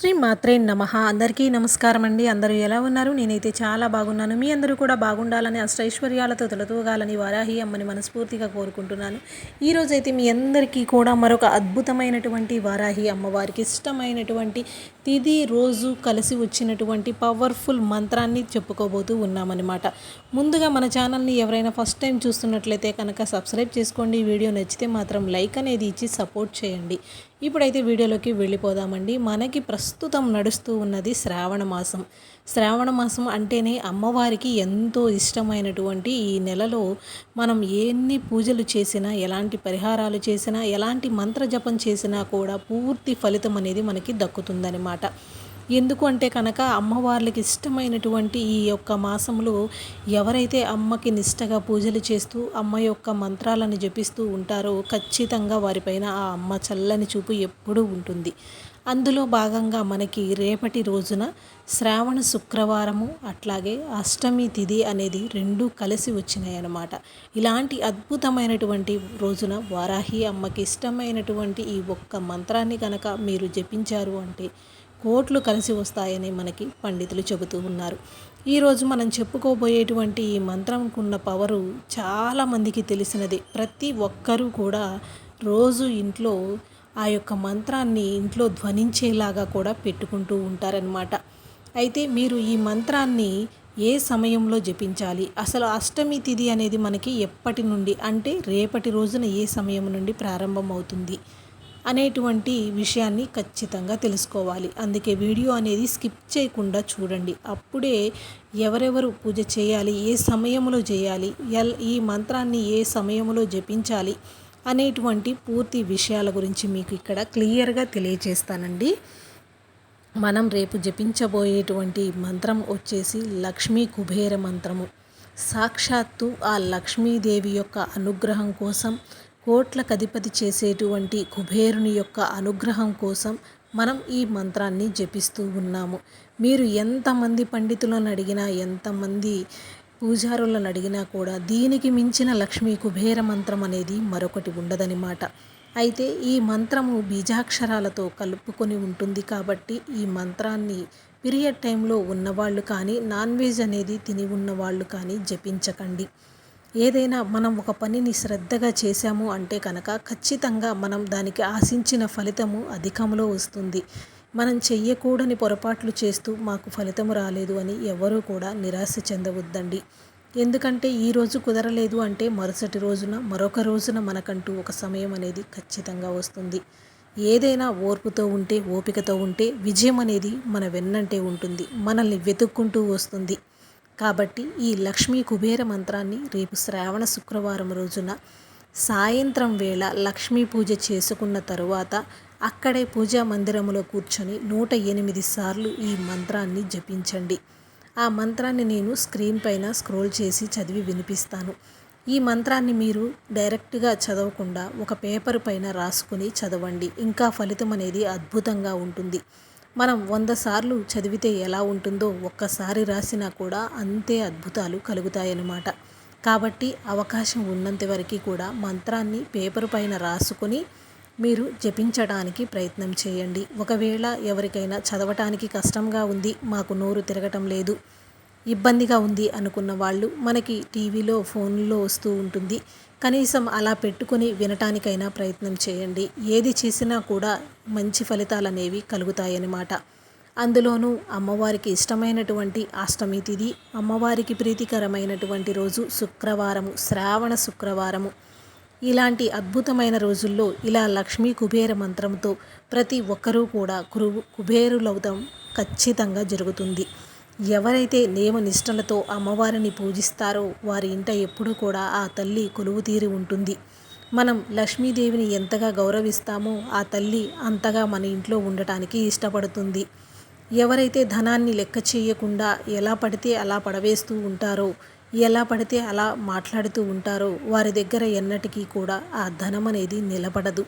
శ్రీ మాత్రే నమ. అందరికీ నమస్కారం అండి. అందరూ ఎలా ఉన్నారు? నేనైతే చాలా బాగున్నాను. మీ అందరూ కూడా బాగుండాలని అష్టైశ్వర్యాలతో తొలతూగాలని వారాహి అమ్మని మనస్ఫూర్తిగా కోరుకుంటున్నాను. ఈరోజు అయితే మీ అందరికీ కూడా మరొక అద్భుతమైనటువంటి వారాహి అమ్మవారికి ఇష్టమైనటువంటి తిది రోజు కలిసి వచ్చినటువంటి పవర్ఫుల్ మంత్రాన్ని చెప్పుకోబోతూ ఉన్నామన్నమాట. ముందుగా మన ఛానల్ని ఎవరైనా ఫస్ట్ టైం చూస్తున్నట్లయితే కనుక సబ్స్క్రైబ్ చేసుకోండి. వీడియో నచ్చితే మాత్రం లైక్ అనేది ఇచ్చి సపోర్ట్ చేయండి. ఇప్పుడైతే వీడియోలోకి వెళ్ళిపోదామండి. మనకి ప్రస్తుతం నడుస్తూ ఉన్నది శ్రావణ మాసం. శ్రావణ మాసం అంటేనే అమ్మవారికి ఎంతో ఇష్టమైనటువంటి ఈ నెలలో మనం ఎన్ని పూజలు చేసినా ఎలాంటి పరిహారాలు చేసినా ఎలాంటి మంత్రజపం చేసినా కూడా పూర్తి ఫలితం అనేది మనకి దక్కుతుందనమాట ఎందుకు అంటే కనుక అమ్మవార్లకి ఇష్టమైనటువంటి ఈ యొక్క మాసంలో ఎవరైతే అమ్మకి నిష్టగా పూజలు చేస్తూ అమ్మ యొక్క మంత్రాలను జపిస్తూ ఉంటారో ఖచ్చితంగా వారిపైన ఆ అమ్మ చల్లని చూపు ఎప్పుడూ ఉంటుంది. అందులో భాగంగా మనకి రేపటి రోజున శ్రావణ శుక్రవారము అట్లాగే అష్టమి తిథి అనేది రెండు కలిసి వచ్చినాయి అన్నమాట ఇలాంటి అద్భుతమైనటువంటి రోజున వారాహి అమ్మకి ఇష్టమైనటువంటి ఈ ఒక్క మంత్రాన్ని కనుక మీరు జపించారు అంటే కోట్లు కలిసి వస్తాయని మనకి పండితులు చెబుతూ ఉన్నారు. ఈరోజు మనం చెప్పుకోబోయేటువంటి ఈ మంత్రంకున్న పవరు చాలామందికి తెలిసినది. ప్రతి ఒక్కరూ కూడా రోజు ఇంట్లో ఆ యొక్క మంత్రాన్ని ఇంట్లో ధ్వనించేలాగా కూడా పెట్టుకుంటూ ఉంటారనమాట అయితే మీరు ఈ మంత్రాన్ని ఏ సమయంలో జపించాలి? అసలు అష్టమి తిథి అనేది మనకి ఎప్పటి నుండి అంటే రేపటి రోజున ఏ సమయం నుండి ప్రారంభమవుతుంది? అనేటువంటి విషయాన్ని ఖచ్చితంగా తెలుసుకోవాలి. అందుకే వీడియో అనేది స్కిప్ చేయకుండా చూడండి. అప్పుడే ఎవరెవరు పూజ చేయాలి ఏ సమయంలో చేయాలి ఎల్ ఈ మంత్రాన్ని ఏ సమయంలో జపించాలి అనేటువంటి పూర్తి విషయాల గురించి మీకు ఇక్కడ క్లియర్గా తెలియజేస్తానండి మనం రేపు జపించబోయేటువంటి మంత్రం వచ్చేసి లక్ష్మీ కుబేర మంత్రము. సాక్షాత్తు ఆ లక్ష్మీదేవి యొక్క అనుగ్రహం కోసం కోట్ల కధిపతి చేసేటువంటి కుబేరుని యొక్క అనుగ్రహం కోసం మనం ఈ మంత్రాన్ని జపిస్తూ ఉన్నాము. మీరు ఎంతమంది పండితులను అడిగినా ఎంతమంది పూజారులను అడిగినా కూడా దీనికి మించిన లక్ష్మీ కుబేర మంత్రం అనేది మరొకటి ఉండదనమాట అయితే ఈ మంత్రము బీజాక్షరాలతో కలుపుకొని ఉంటుంది కాబట్టి ఈ మంత్రాన్ని పీరియడ్ టైంలో ఉన్నవాళ్ళు కానీ నాన్ వెజ్ అనేది తిని ఉన్నవాళ్ళు కానీ జపించకండి. ఏదైనా మనం ఒక పనిని శ్రద్ధగా చేశాము అంటే కనుక ఖచ్చితంగా మనం దానికి ఆశించిన ఫలితము అధికంలో వస్తుంది. మనం చెయ్యకూడని పొరపాట్లు చేస్తూ మాకు ఫలితము రాలేదు అని ఎవరూ కూడా నిరాశ చెందవద్దండి. ఎందుకంటే ఈరోజు కుదరలేదు అంటే మరుసటి రోజున మరొక రోజున మనకంటూ ఒక సమయం అనేది ఖచ్చితంగా వస్తుంది. ఏదైనా ఓర్పుతో ఉంటే ఓపికతో ఉంటే విజయం అనేది మన వెన్నంటే ఉంటుంది. మనల్ని వెతుక్కుంటూ వస్తుంది. కాబట్టి ఈ లక్ష్మీ కుబేర మంత్రాన్ని రేపు శ్రావణ శుక్రవారం రోజున సాయంత్రం వేళ లక్ష్మీ పూజ చేసుకున్న తరువాత అక్కడే పూజా మందిరంలో కూర్చొని నూట ఎనిమిది సార్లు ఈ మంత్రాన్ని జపించండి. ఆ మంత్రాన్ని నేను స్క్రీన్ పైన స్క్రోల్ చేసి చదివి వినిపిస్తాను. ఈ మంత్రాన్ని మీరు డైరెక్ట్గా చదవకుండా ఒక పేపర్ పైన రాసుకుని చదవండి. ఇంకా ఫలితం అనేది అద్భుతంగా ఉంటుంది. మనం వంద సార్లు చదివితే ఎలా ఉంటుందో ఒక్కసారి రాసినా కూడా అంతే అద్భుతాలు కలుగుతాయన్నమాట. కాబట్టి అవకాశం ఉన్నంత వరకు కూడా మంత్రాన్ని పేపర్ పైన రాసుకొని మీరు జపించడానికి ప్రయత్నం చేయండి. ఒకవేళ ఎవరికైనా చదవటానికి కష్టంగా ఉంది మాకు నోరు తిరగటం లేదు ఇబ్బందిగా ఉంది అనుకున్న వాళ్ళు మనకి టీవీలో ఫోన్లో వస్తూ ఉంటుంది. కనీసం అలా పెట్టుకొని వినటానికైనా ప్రయత్నం చేయండి. ఏది చేసినా కూడా మంచి ఫలితాలు అనేవి కలుగుతాయన్నమాట. అందులోనూ అమ్మవారికి ఇష్టమైనటువంటి అష్టమి తిథి అమ్మవారికి ప్రీతికరమైనటువంటి రోజు శుక్రవారము శ్రావణ శుక్రవారము. ఇలాంటి అద్భుతమైన రోజుల్లో ఇలా లక్ష్మీ కుబేర మంత్రంతో ప్రతి ఒక్కరూ కూడా కురు కుబేరులవుతాం ఖచ్చితంగా జరుగుతుంది. ఎవరైతే నియమనిష్టలతో అమ్మవారిని పూజిస్తారో వారి ఇంట ఎప్పుడూ కూడా ఆ తల్లి కొలువు తీరి ఉంటుంది. మనం లక్ష్మీదేవిని ఎంతగా గౌరవిస్తామో ఆ తల్లి అంతగా మన ఇంట్లో ఉండటానికి ఇష్టపడుతుంది. ఎవరైతే ధనాన్ని లెక్క చేయకుండా ఎలా పడితే అలా పడవేస్తూ ఉంటారో ఎలా పడితే అలా మాట్లాడుతూ ఉంటారో వారి దగ్గర ఎన్నటికీ కూడా ఆ ధనం అనేది నిలబడదు.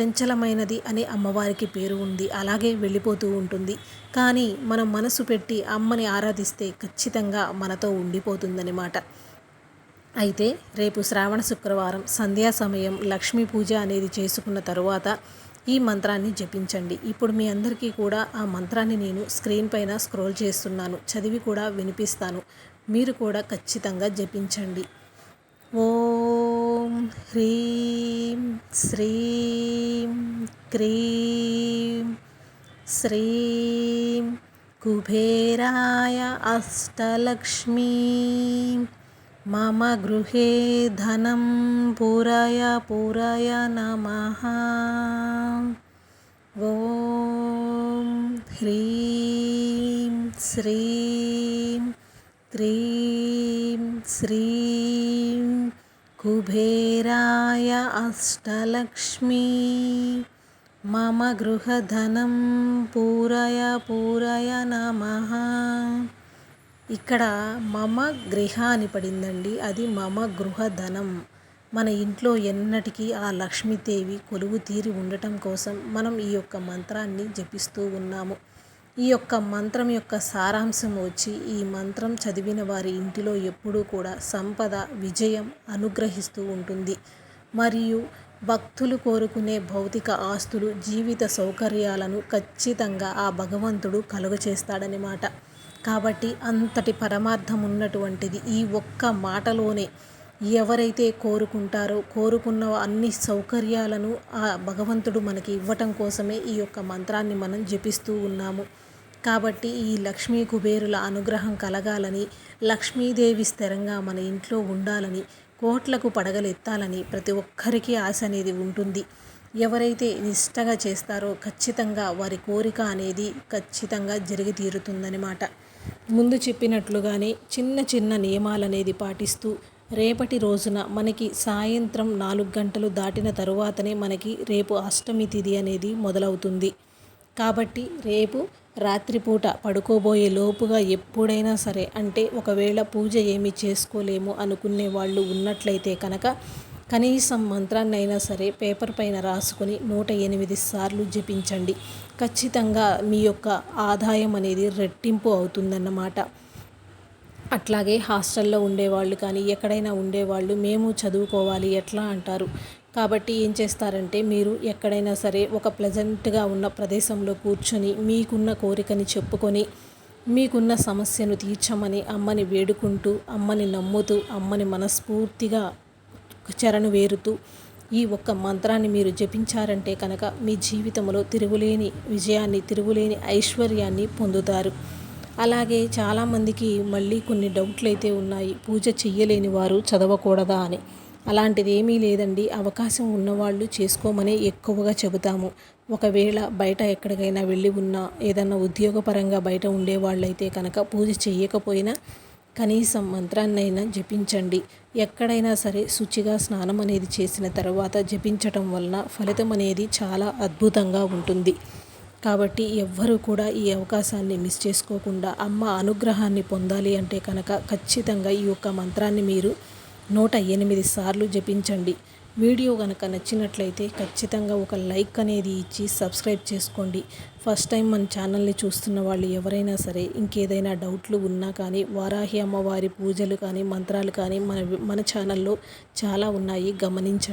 చంచలమైనది అనే అమ్మవారికి పేరు ఉంది. అలాగే వెళ్ళిపోతూ ఉంటుంది. కానీ మనం మనసు పెట్టి అమ్మని ఆరాధిస్తే ఖచ్చితంగా మనతో ఉండిపోతుందన్నమాట. అయితే రేపు శ్రావణ శుక్రవారం సంధ్యా సమయం లక్ష్మీ పూజ అనేది చేసుకున్న తరువాత ఈ మంత్రాన్ని జపించండి. ఇప్పుడు మీ అందరికీ కూడా ఆ మంత్రాన్ని నేను స్క్రీన్ పైన స్క్రోల్ చేస్తున్నాను. చదివి కూడా వినిపిస్తాను. మీరు కూడా ఖచ్చితంగా జపించండి. ఓం హ్రీం శ్రీం క్రీం శ్రీం కుబేరాయ అష్టలక్ష్మీ మమ గృహే ధనం పురయ పురయ నమ ఓం హ్రీం శ్రీం క్రీం శ్రీం కుబేరాయ అష్టలక్ష్మీ మమ గృహధనం పూరయ పూరయ నమ ఇక్కడ మమ గృహ అని పడిందండి. అది మమ గృహధనం. మన ఇంట్లో ఎన్నటికీ ఆ లక్ష్మీదేవి కొలువు తీరి ఉండటం కోసం మనం ఈ యొక్క మంత్రాన్ని జపిస్తూ ఉన్నాము. ఈ యొక్క మంత్రం యొక్క సారాంశం వచ్చి ఈ మంత్రం చదివిన వారి ఇంటిలో ఎప్పుడూ కూడా సంపద విజయం అనుగ్రహిస్తూ ఉంటుంది. మరియు భక్తులు కోరుకునే భౌతిక ఆస్తులు జీవిత సౌకర్యాలను ఖచ్చితంగా ఆ భగవంతుడు కలుగచేస్తాడనమాట కాబట్టి అంతటి పరమార్థం ఉన్నటువంటిది ఈ ఒక్క మాటలోనే ఎవరైతే కోరుకుంటారో కోరుకున్న అన్ని సౌకర్యాలను ఆ భగవంతుడు మనకి ఇవ్వటం కోసమే ఈ యొక్క మంత్రాన్ని మనం జపిస్తూ ఉన్నాము. కాబట్టి ఈ లక్ష్మీ కుబేరుల అనుగ్రహం కలగాలని లక్ష్మీదేవి స్థిరంగా మన ఇంట్లో ఉండాలని కోట్లకు పడగలెత్తాలని ప్రతి ఒక్కరికి ఆశ అనేది ఉంటుంది. ఎవరైతే నిష్టగా చేస్తారో ఖచ్చితంగా వారి కోరిక అనేది ఖచ్చితంగా జరిగి తీరుతుందనమాట ముందు చెప్పినట్లుగానే చిన్న చిన్న నియమాలు అనేది పాటిస్తూ రేపటి రోజున మనకి సాయంత్రం నాలుగు గంటలు దాటిన తరువాతనే మనకి రేపు అష్టమి తిథి అనేది మొదలవుతుంది. కాబట్టి రేపు రాత్రిపూట పడుకోబోయే లోపుగా ఎప్పుడైనా సరే అంటే ఒకవేళ పూజ ఏమి చేసుకోలేము అనుకునే వాళ్ళు ఉన్నట్లయితే కనుక కనీసం మంత్రాన్నైనా సరే పేపర్ పైన రాసుకొని నూట ఎనిమిది సార్లు జపించండి. ఖచ్చితంగా మీ యొక్క ఆదాయం అనేది రెట్టింపు అవుతుందన్నమాట. అట్లాగే హాస్టల్లో ఉండేవాళ్ళు కానీ ఎక్కడైనా ఉండేవాళ్ళు మేము చదువుకోవాలి ఎట్లా అంటారు? కాబట్టి ఏం చేస్తారంటే మీరు ఎక్కడైనా సరే ఒక ప్లెజెంట్గా ఉన్న ప్రదేశంలో కూర్చొని మీకున్న కోరికని చెప్పుకొని మీకున్న సమస్యను తీర్చమని అమ్మని వేడుకుంటూ అమ్మని నమ్ముతూ అమ్మని మనస్ఫూర్తిగా చరణు వేరుతూ ఈ ఒక్క మంత్రాన్ని మీరు జపించారంటే కనుక మీ జీవితంలో తిరుగులేని విజయాన్ని తిరుగులేని ఐశ్వర్యాన్ని పొందుతారు. అలాగే చాలామందికి మళ్ళీ కొన్ని డౌట్లు అయితే ఉన్నాయి. పూజ చెయ్యలేని వారు చదవకూడదా అని. అలాంటిది ఏమీ లేదండి. అవకాశం ఉన్నవాళ్ళు చేసుకోమని ఎక్కువగా చెబుతాము. ఒకవేళ బయట ఎక్కడికైనా వెళ్ళి ఉన్నా ఏదన్నా ఉద్యోగపరంగా బయట ఉండేవాళ్ళైతే కనుక పూజ చేయకపోయినా కనీసం మంత్రాన్నైనా జపించండి. ఎక్కడైనా సరే శుచిగా స్నానం అనేది చేసిన తర్వాత జపించటం వలన ఫలితం అనేది చాలా అద్భుతంగా ఉంటుంది. కాబట్టి ఎవ్వరూ కూడా ఈ అవకాశాన్ని మిస్ చేసుకోకుండా అమ్మ అనుగ్రహాన్ని పొందాలి అంటే కనుక ఖచ్చితంగా ఈ యొక్క మంత్రాన్ని మీరు నూట ఎనిమిది సార్లు జపించండి. వీడియో కనుక నచ్చినట్లయితే ఖచ్చితంగా ఒక లైక్ అనేది ఇచ్చి సబ్స్క్రైబ్ చేసుకోండి. ఫస్ట్ టైం మన ఛానల్ని చూస్తున్న వాళ్ళు ఎవరైనా సరే ఇంకేదైనా డౌట్లు ఉన్నా కానీ వారాహి అమ్మవారి పూజలు కానీ మంత్రాలు కానీ మన మన ఛానల్లో చాలా ఉన్నాయి. గమనించండి.